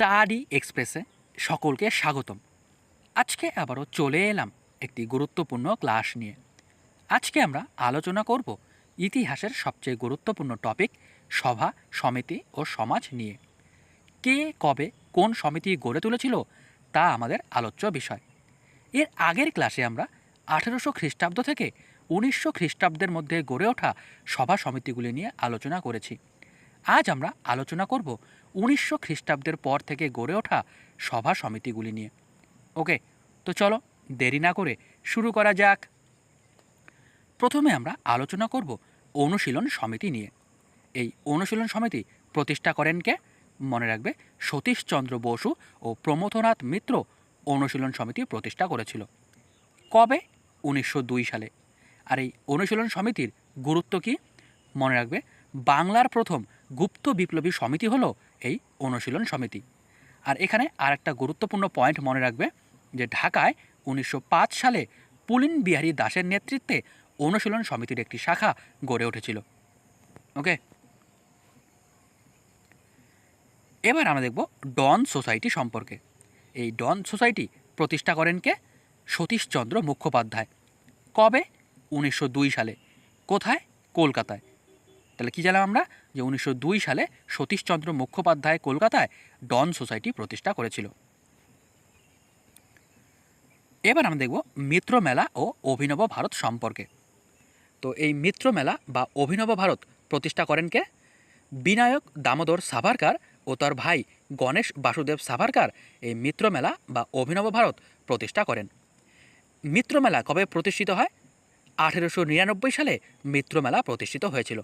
Study এক্সপ্রেসে সকলকে স্বাগতম। আজকে আবারও চলে এলাম একটি গুরুত্বপূর্ণ ক্লাস নিয়ে। আজকে আমরা আলোচনা করব ইতিহাসের সবচেয়ে গুরুত্বপূর্ণ টপিক সভা, সমিতি ও সমাজ নিয়ে। কে কবে কোন সমিতি গড়ে তুলেছিল তা আমাদের আলোচ্য বিষয়। এর আগের ক্লাসে আমরা আঠেরোশো খ্রিস্টাব্দ থেকে উনিশশো খ্রিস্টাব্দের মধ্যে গড়ে ওঠা সভা সমিতিগুলি নিয়ে আলোচনা করেছি। আজ আমরা আলোচনা করব উনিশশো খ্রিস্টাব্দের পর থেকে গড়ে ওঠা সভা সমিতিগুলি নিয়ে। ওকে, তো চলো দেরি না করে শুরু করা যাক। প্রথমে আমরা আলোচনা করব অনুশীলন সমিতি নিয়ে। এই অনুশীলন সমিতি প্রতিষ্ঠা করেন কে? মনে রাখবে সতীশচন্দ্র বসু ও প্রমথনাথ মিত্র অনুশীলন সমিতি প্রতিষ্ঠা করেছিল। কবে? উনিশশো দুই সালে। আর এই অনুশীলন সমিতির গুরুত্ব কি? মনে রাখবে বাংলার প্রথম গুপ্ত বিপ্লবী সমিতি হলো এই অনুশীলন সমিতি। আর এখানে আর একটা গুরুত্বপূর্ণ পয়েন্ট মনে রাখবে যে ঢাকায় উনিশশো পাঁচ সালে পুলিন বিহারী দাসের নেতৃত্বে অনুশীলন সমিতির একটি শাখা গড়ে উঠেছিল। ওকে? এবার আমরা দেখব ডন সোসাইটি সম্পর্কে। এই ডন সোসাইটি প্রতিষ্ঠা করেন কে? সতীশচন্দ্র মুখোপাধ্যায়। কবে? উনিশশো দুই সালে। কোথায়? কলকাতায়। তাহলে কী জানলাম আমরা? যে উনিশশো দুই সালে সতীশচন্দ্র মুখোপাধ্যায় কলকাতায় ডন সোসাইটি প্রতিষ্ঠা করেছিল। এবার আমরা দেখব মিত্র মেলা ও অভিনব ভারত সম্পর্কে। তো এই মিত্র মেলা বা অভিনব ভারত প্রতিষ্ঠা করেন কে? বিনায়ক দামোদর সাভারকার ও তার ভাই গণেশ বাসুদেব সাভারকার এই মিত্র মেলা বা অভিনব ভারত প্রতিষ্ঠা করেন। মিত্র মেলা কবে প্রতিষ্ঠিত হয়? আঠেরোশো নিরানব্বই সালে মিত্র মেলা প্রতিষ্ঠিত হয়েছিল।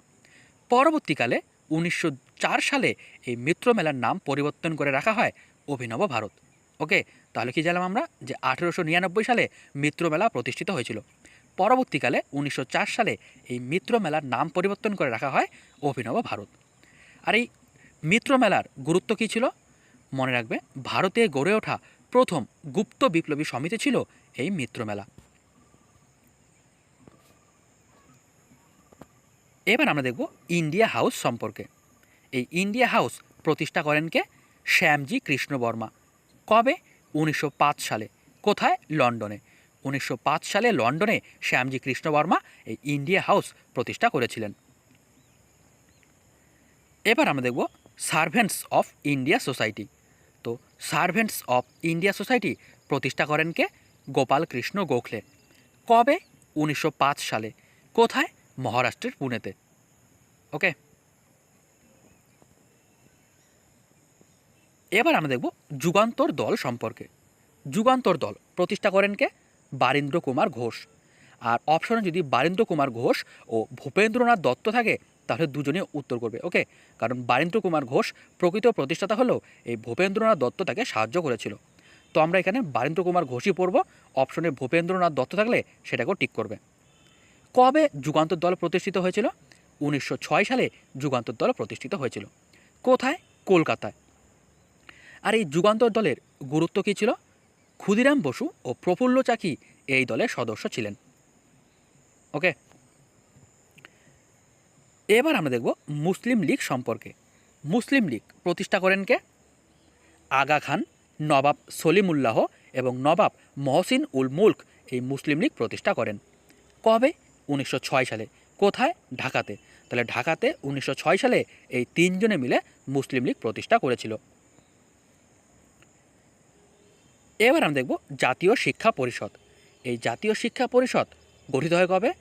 পরবর্তীকালে উনিশশো চার সালে এই মিত্র মেলার নাম পরিবর্তন করে রাখা হয় অভিনব ভারত। ওকে তাহলে কি জানলাম আমরা? যে আঠেরোশো নিরানব্বই সালে মিত্র মেলা প্রতিষ্ঠিত হয়েছিল। পরবর্তীকালে উনিশশো চার সালে এই মিত্র মেলার নাম পরিবর্তন করে রাখা হয় অভিনব ভারত। আর এই মিত্র মেলার গুরুত্ব কী ছিল? মনে রাখবে, ভারতে গড়ে ওঠা প্রথম গুপ্ত বিপ্লবী সমিতি ছিল এই মিত্র মেলা। এবার আমরা দেখব ইন্ডিয়া হাউস সম্পর্কে। এই ইন্ডিয়া হাউস প্রতিষ্ঠা করেন কে? শ্যামজি কৃষ্ণ বর্মা কবে? উনিশশো পাঁচ সালে। কোথায়? লন্ডনে। উনিশশো পাঁচ সালে লন্ডনে শ্যামজি কৃষ্ণ বর্মা এই ইন্ডিয়া হাউস প্রতিষ্ঠা করেছিলেন। এবার আমরা দেখব সার্ভেন্টস অফ ইন্ডিয়া সোসাইটি। তো সার্ভেন্টস অফ ইন্ডিয়া সোসাইটি প্রতিষ্ঠা করেন কে? গোপাল কৃষ্ণ গোখলে। কবে? উনিশশো পাঁচ সালে। কোথায়? মহারাষ্ট্রের পুনেতে। ওকে এবার আমরা দেখব যুগান্তর দল সম্পর্কে। যুগান্তর দল প্রতিষ্ঠা করেন কে? বারীন্দ্র কুমার ঘোষ। আর অপশনে যদি বারীন্দ্র কুমার ঘোষ ও ভূপেন্দ্রনাথ দত্ত থাকে, তাহলে দুজনে উত্তর করবে। ওকে কারণ বারীন্দ্র কুমার ঘোষ প্রকৃত প্রতিষ্ঠাতা হলেও এই ভূপেন্দ্রনাথ দত্ত তাকে সাহায্য করেছিল। তো আমরা এখানে বারীন্দ্র কুমার ঘোষই পড়ব অপশনে ভূপেন্দ্রনাথ দত্ত থাকলে সেটাকেও টিক করবে। কবে যুগান্তর দল প্রতিষ্ঠিত হয়েছিল? উনিশশো ছয় সালে যুগান্তর দল প্রতিষ্ঠিত হয়েছিল। কোথায়? কলকাতায়। আর এই যুগান্তর দলের গুরুত্ব কী ছিল? ক্ষুদিরাম বসু ও প্রফুল্ল চাকি এই দলের সদস্য ছিলেন। ওকে? এবার আমরা দেখব মুসলিম লীগ সম্পর্কে। মুসলিম লীগ প্রতিষ্ঠা করেন কে? আগা খান, নবাব সলিমুল্লাহ এবং নবাব মহসিন উল মুল্ক এই মুসলিম লীগ প্রতিষ্ঠা করেন। কবে? উনিশশো ছয় সালে। কোথায়? ঢাকাতে। তাহলে ঢাকাতে উনিশশো ছয় সালে এই তিনজনে মিলে মুসলিম লীগ প্রতিষ্ঠা করেছিল। এবার আমরা দেখব জাতীয় শিক্ষা পরিষদ। এই জাতীয় শিক্ষা পরিষদ গঠিত হয় কবে?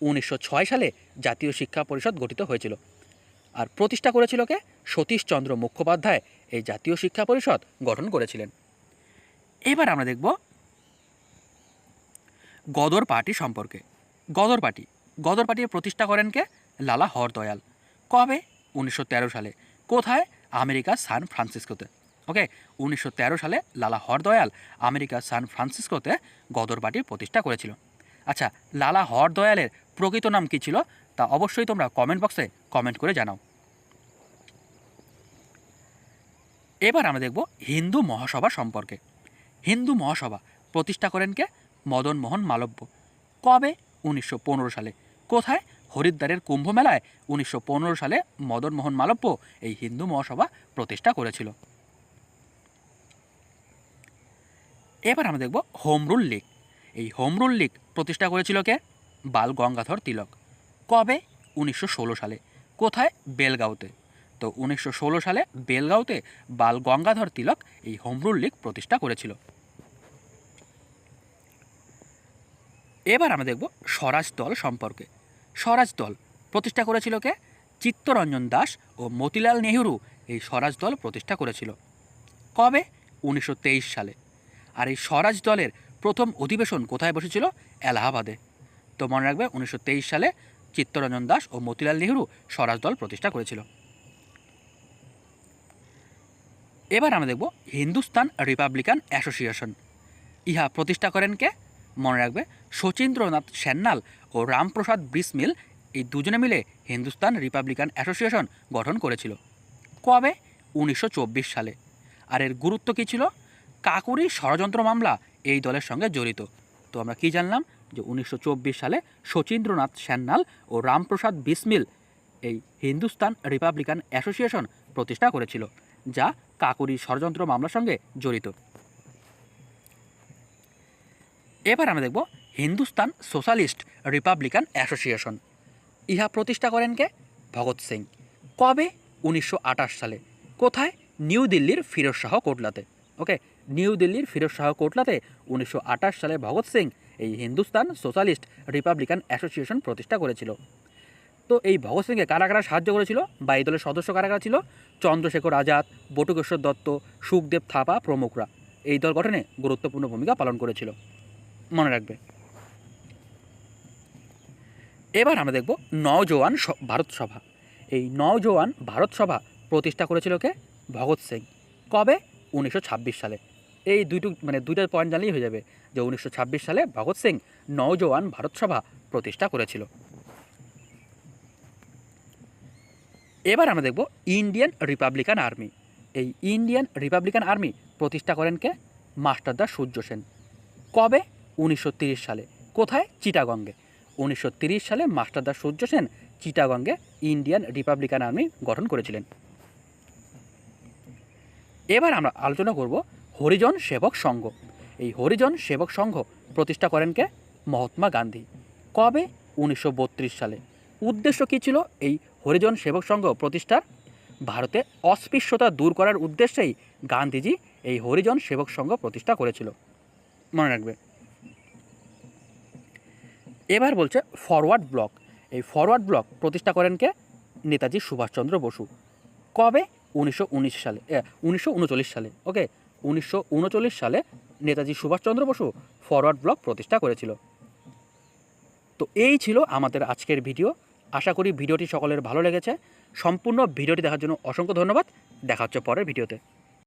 উনিশশো ছয় সালে জাতীয় শিক্ষা পরিষদ গঠিত হয়েছিল। আর প্রতিষ্ঠা করেছিল কে? সতীশচন্দ্র মুখোপাধ্যায় এই জাতীয় শিক্ষা পরিষদ গঠন করেছিলেন। এবার আমরা দেখব গদর পার্টি সম্পর্কে। গদর পার্টি গদর পার্টির প্রতিষ্ঠা করেন কে? লালা হরদয়াল। কবে? উনিশশো তেরো সালে। কোথায়? আমেরিকা, সান ফ্রান্সিসকোতে। ওকে? উনিশশো তেরো সালে লালা হরদয়াল আমেরিকার সান ফ্রান্সিসকোতে গদর পার্টি প্রতিষ্ঠা করেছিল। আচ্ছা লালা হরদয়ালের প্রকৃত নাম কী ছিল? তা অবশ্যই তোমরা কমেন্ট বক্সে কমেন্ট করে জানাও। এবার আমরা দেখব হিন্দু মহাসভা সম্পর্কে। হিন্দু মহাসভা প্রতিষ্ঠা করেন কে? মদন মোহন মালব্য। কবে? উনিশশো পনেরো সালে। কোথায়? হরিদ্বারের কুম্ভ মেলায় উনিশশো পনেরো সালে মদন মোহন মালব্য এই হিন্দু মহাসভা প্রতিষ্ঠা করেছিল। এবার আমরা দেখব হোমরুল লীগ। এই হোমরুল লীগ প্রতিষ্ঠা করেছিল কে? বাল গঙ্গাধর তিলক। কবে? উনিশশো ষোলো সালে। কোথায়? বেলগাঁওতে। তো উনিশশো ষোলো সালে বেলগাঁওতে বাল গঙ্গাধর তিলক এই হোমরুল লীগ প্রতিষ্ঠা করেছিল। এবার আমরা দেখব স্বরাজ দল সম্পর্কে। স্বরাজ দল প্রতিষ্ঠা করেছিল কে? চিত্তরঞ্জন দাস ও মতিলাল নেহরু এই স্বরাজ দল প্রতিষ্ঠা করেছিল। কবে? উনিশশো তেইশ সালে। আর এই স্বরাজ দলের প্রথম অধিবেশন কোথায় বসেছিল? এলাহাবাদে। তো মনে রাখবে উনিশশো তেইশ সালে চিত্তরঞ্জন দাস ও মতিলাল নেহরু স্বরাজ দল প্রতিষ্ঠা করেছিল। এবার আমরা দেখব হিন্দুস্তান রিপাবলিকান অ্যাসোসিয়েশন। ইহা প্রতিষ্ঠা করেন কে? মনে রাখবে, শচীন্দ্রনাথ সান্যাল ও রামপ্রসাদ বিসমিল এই দুজনে মিলে হিন্দুস্তান রিপাবলিকান অ্যাসোসিয়েশন গঠন করেছিল। কবে? উনিশশো চব্বিশ সালে। আর এর গুরুত্ব কী ছিল? কাকুরি ষড়যন্ত্র মামলা এই দলের সঙ্গে জড়িত। তো আমরা কি জানলাম? যে উনিশশো চব্বিশ সালে শচীন্দ্রনাথ সান্যাল ও রামপ্রসাদ বিসমিল এই হিন্দুস্তান রিপাবলিকান অ্যাসোসিয়েশন প্রতিষ্ঠা করেছিল, যা কাকুরি ষড়যন্ত্র মামলার সঙ্গে জড়িত। এবার আমরা দেখব হিন্দুস্তান সোশ্যালিস্ট রিপাবলিকান অ্যাসোসিয়েশন। ইহা প্রতিষ্ঠা করেন কে? ভগৎ সিং। কবে? উনিশশো আটাশ সালে। কোথায়? নিউ দিল্লির ফিরোজ শাহ কোটলাতে। ওকে, নিউ দিল্লির ফিরোজ শাহ কোটলাতে উনিশশো আটাশ সালে ভগৎ সিং এই হিন্দুস্তান সোশ্যালিস্ট রিপাবলিকান অ্যাসোসিয়েশন প্রতিষ্ঠা করেছিল। তো এই ভগৎ সিংকে কারা কারা সাহায্য করেছিল? বা এই দলের সদস্য কারা কারা ছিল? চন্দ্রশেখর আজাদ, বটুকেশ্বর দত্ত, সুখদেব থাপা প্রমুখরা। এই দল গঠনে গুরুত্বপূর্ণ ভূমিকা পালন করেছিল। মনে রাখবে। এবার আমরা দেখব নওজোয়ান ভারত সভা। এই নওজোয়ান ভারত সভা প্রতিষ্ঠা করেছিল কে? ভগৎ সিং। কবে? উনিশশো ছাব্বিশ সালে। এই দুইটু মানে দুইটা পয়েন্ট জানলেই হয়ে যাবে যে উনিশশো ছাব্বিশ সালে ভগৎ সিং নওজোয়ান ভারত সভা প্রতিষ্ঠা করেছিল। এবার আমরা দেখব ইন্ডিয়ান রিপাবলিকান আর্মি। এই ইন্ডিয়ান রিপাবলিকান আর্মি প্রতিষ্ঠা করেন কে? মাস্টারদা সূর্য সেন। কবে? উনিশশো সালে। কোথায়? চিটাগঙ্গে উনিশশো সালে মাস্টারদা সূর্য সেন চিটাগঙ্গে ইন্ডিয়ান রিপাবলিকান আর্মি গঠন করেছিলেন। এবার আমরা আলোচনা করব হরিজন সেবক সংঘ। এই হরিজন সেবক সংঘ প্রতিষ্ঠা করেন কে? মহাত্মা গান্ধী। কবে? উনিশশো বত্রিশ সালে। উদ্দেশ্য কী ছিল এই হরিজন সেবক সংঘ প্রতিষ্ঠার? ভারতে অস্পৃশ্যতা দূর করার উদ্দেশ্যেই গান্ধীজি এই হরিজন সেবক সংঘ প্রতিষ্ঠা করেছিল। মনে রাখবে। এবার বলছে ফরওয়ার্ড ব্লক এই ফরওয়ার্ড ব্লক প্রতিষ্ঠা করেন কে? নেতাজি সুভাষচন্দ্র বসু। কবে? উনিশশো উনিশ সালে। উনিশশো উনচল্লিশ সালে। ওকে? উনিশশো উনচল্লিশ সালে নেতাজি সুভাষচন্দ্র বসু ফরওয়ার্ড ব্লক প্রতিষ্ঠা করেছিল। তো এই ছিল আমাদের আজকের ভিডিও। আশা করি ভিডিওটি সকলের ভালো লেগেছে। সম্পূর্ণ ভিডিওটি দেখার জন্য অসংখ্য ধন্যবাদ। দেখা হচ্ছে পরের ভিডিওতে।